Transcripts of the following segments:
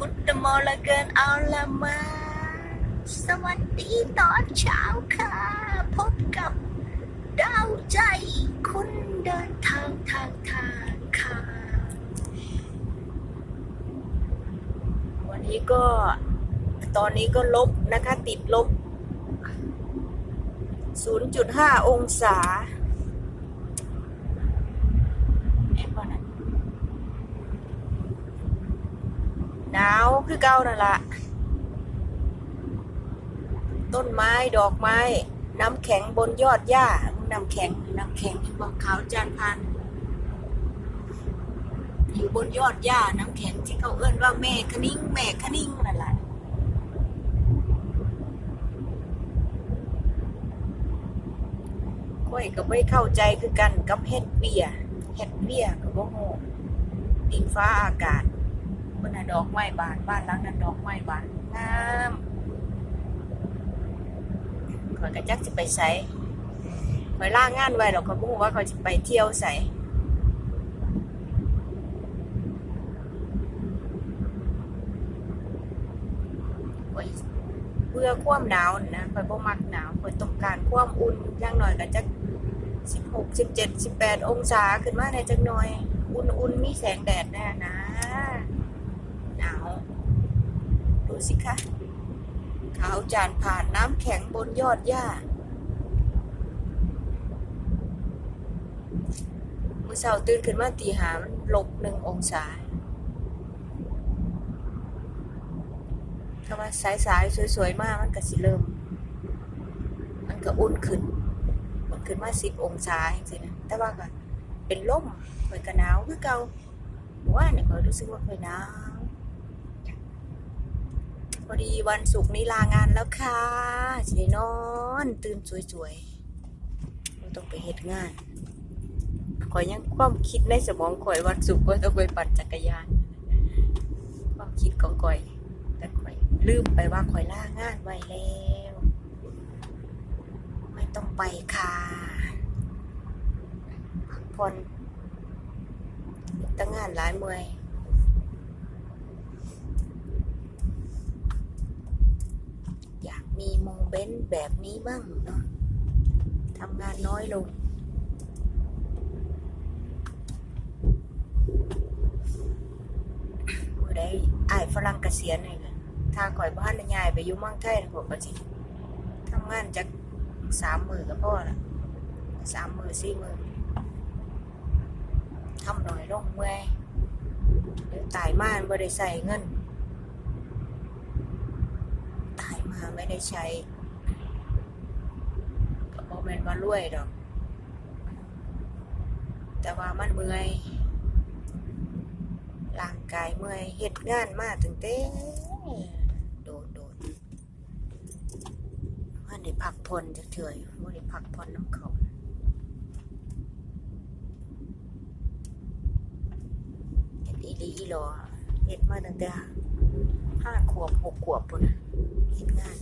กุดมอลเกินเอาละมา สวัสดีตอนเช้าค่ะ พบกับดาวใจคุณเดินทางทางทางค่ะ วันนี้ก็ตอนนี้ก็ลบนะคะติดลบ 0.5 องศาแอบว่านะ หนาวคือเก่านั่นละต้นไม้ดอกไม้ น้ำแข็งบนยอดหญ้าน้ำแข็งน้ำแข็งบอกขาวจานพันอยู่บนยอดหญ้าน้ำแข็งที่เขาเอื้อนว่าแม่คนิ่งแม่คนิ่งนั่นแหละก้อยก็ไม่เข้าใจคือกันกับเฮ็ดเบียเฮ็ดเบียกับบ่ฮู้ดินฟ้าอากาศ บนดอกไม้บานบ้านหลังนั้นดอกไม้บานงามข่อยก็จักสิไปไสข่อยล่างงานไว้ดอกก็บ่ฮู้ว่าเขาสิไปเที่ยวไสข่อยเบื่อความหนาวนะข่อยบ่มักหนาวข่อยต้องการความอุ่นอย่างหน้อยก็จัก16 17 18องศาขึ้นมาได้จักหน่อย อุ่นๆมีแสงแดดแน่นะ หนาว ดูสิคะขาวจานผ่านน้ำแข็งบนยอดหญ้ามื้อเช้าตื่นขึ้นมาตีหามันลบหนึ่งองศาถ้าว่าสายๆสวยๆ มากมันก็สิเริ่ม มันก็อุ่นขึ้น มันขึ้นมาสิบองศาจริงๆนะ แต่ว่าก็เป็นลมเหมือนกับหนาวคือเก่าว่าเนี่ยก็รู้สึกว่าเคยหนาว พอดีวันศุกร์นี้ลางานแล้วค่ะสิได้นอน ตื่นสวยๆไม่ต้องไปเหตุงานคอยยังความคิดในสมองคอยวันศุกร์ก็ต้องไปปั่นจักรยาน ความคิดของคอย แต่ข่อยลืมไปว่าข่อยลางานไว้แล้ว ไม่ต้องไปค่ะพักผ่อนตั้งงานหลายเมื่อยอยากมีโม เมนต์แบบนี้บ้างเนาะทำงานน้อยลงเมื่อได้อายฝรั่งเกษียณเลยถ้าข่อยบ้านยายไปอยู่เมืองไทยนผมก็สิทำงานจากสามหมือก็พอละสามหมือสี่หมือทำหน่อยลงเมื่อยเดี๋ยวตายมาไม่ได้ใส่เงิน ตายมาไม่ได้ใช้ บอกเป็นว่ารวยดอก แต่ว่ามันเมื่อยร่างกายเมื่อยเฮ็ดงานมาถึงเต้โดดโดดว่าได้พักผ่อนจะเถื่อยว่าได้พักผ่อนน้ำเขาเฮ็ดอีหลีอีหลอเฮ็ดมาตั้งแต่ห้าขวบหกขวบปุ่นเฮ็ดงาน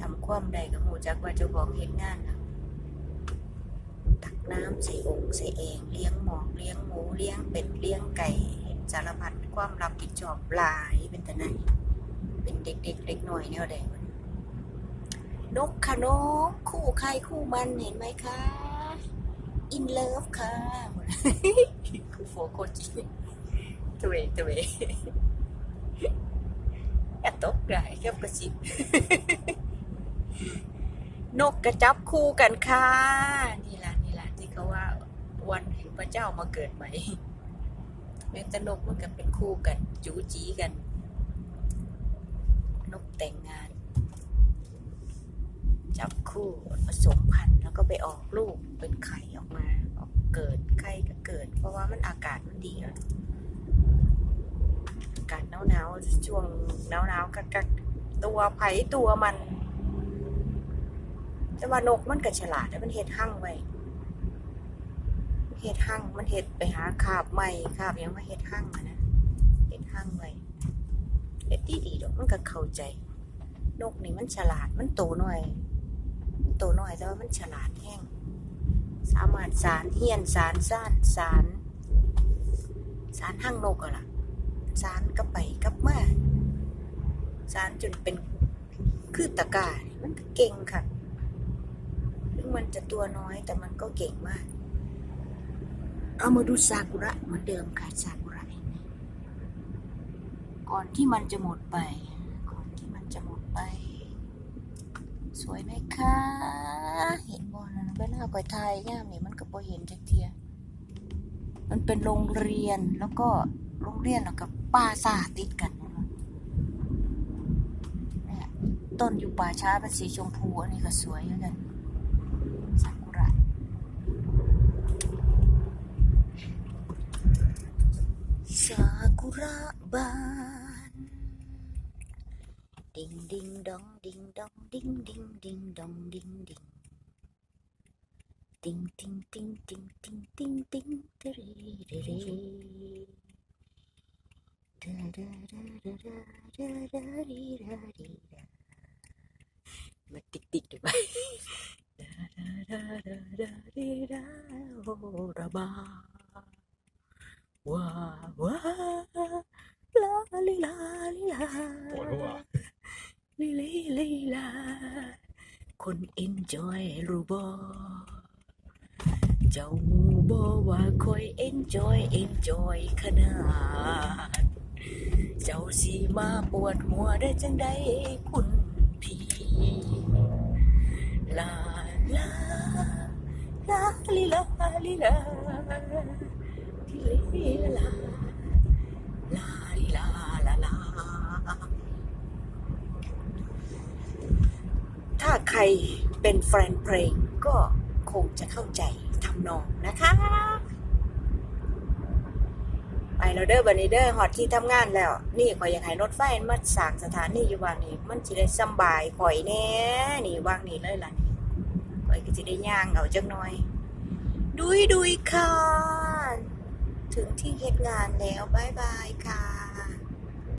จำความใดกับหูจักว่าเจ้าของเฮ็ดงานนะตักน้ำใส่องค์ใส่เองเลี้ยงหมอกเลี้ยงหมูเลี้ยงเป็ดเลี้ยงไก่เห็นสารพัดความรับผิดชอบหลายเป็นแต่ไหนเป็นเด็กๆเเด็กหน่อยแนวใดวะนกค่ะนกคู่ใครคู่มันเห็นไหมคะอินเลิฟค่ะคือโฟโคจิตัวเองตัวเองแอบตกได้เก็บกระชิบ นกกระจับคู่กันค่ะนี่ล่ะนี่ล่ะที่เขาว่าวันแห่งพระเจ้ามาเกิดใหม่แม้แต่นกมันก็เป็นคู่กัน จูจีกัน นกแต่งงาน จับคู่ผสมพันธุ์แล้วก็ไปออกลูกเป็นไข่ออกมาออกเกิดไข่ก็เกิด เพราะว่ามันอากาศมันดีแล้วอากาศหนาวๆช่วงหนาวๆกักๆตัวไผ่ตัวมัน แต่ว่านกมันก็ฉลาดแล้วมันเฮ็ดหั่งไว้เฮ็ดหั่งมันเฮ็ดไปหาคาบใหม่คาบยังมาเฮ็ดหั่งนะเฮ็ดหั่งไว้เฮ็ดดีดีดอกมันก็เข้าใจ นกนี่มันฉลาดมันโตหน่อยโตหน่อยแต่ว่ามันฉลาดแห้งสามารถสารเฮียนสารซ่านสารสารหั่งนกอะล่ะสารก็ไปกับมาสารจนเป็นคือตะกามันก็เก่งค่ะ มันจะตัวน้อยแต่มันก็เก่งมากเอามาดูซากุระเหมือนเดิมค่ะซากุระก่อนที่มันจะหมดไป ก่อนที่มันจะหมดไป สวยไหมคะ เห็นบอลนะเวลาก่อยไทยย่ามนี่มันก็บ่เห็นจักเทีย มันเป็นโรงเรียนแล้วก็โรงเรียนแล้วกับป่าซาติดกันต้นอยู่ป่าช้าเป็นสีชมพูอันนี้ก็สวยเหมือนกันซากุระซากุระบานดิงดิงดองดิงดองดิงดิงดิงดองดิงดิง Ting ting ting ting ting ting ting tere da da da da da da da di da di da มาติ๊กติ๊กได้ไหม da da da da da di da โอ้ระบา ว้าว้าลาลิลาลิลาปวดหัวลิลิลิลา คนเอ็นจอยรู้บ่เจ้าหูบอว่าคอยเอนจอยเอนจอยขนาด เจ้าสีมาปวดหัวได้จังใดคุณพี่ลาลาลาลิลาลิลา ลิลิลาลาลิลาลาลาถ้าใครเป็นแฟนเพลงก็คงจะเข้าใจทำนองนะคะ ไปแล้วเด้อบันเด้อฮอดที่ทำงานแล้ว นี่ขอยยากให้รถไฟมาสางสถานีอยู่วางนี้ มันสิได้สบายข่อยแน่นี่วางนี้เลยล่ะนี่ข่อยก็สิได้ย่างเอาจังหน่อยดุยดุยค่ะ ถึงที่เฮ็ดงานแล้วบายบายค่ะ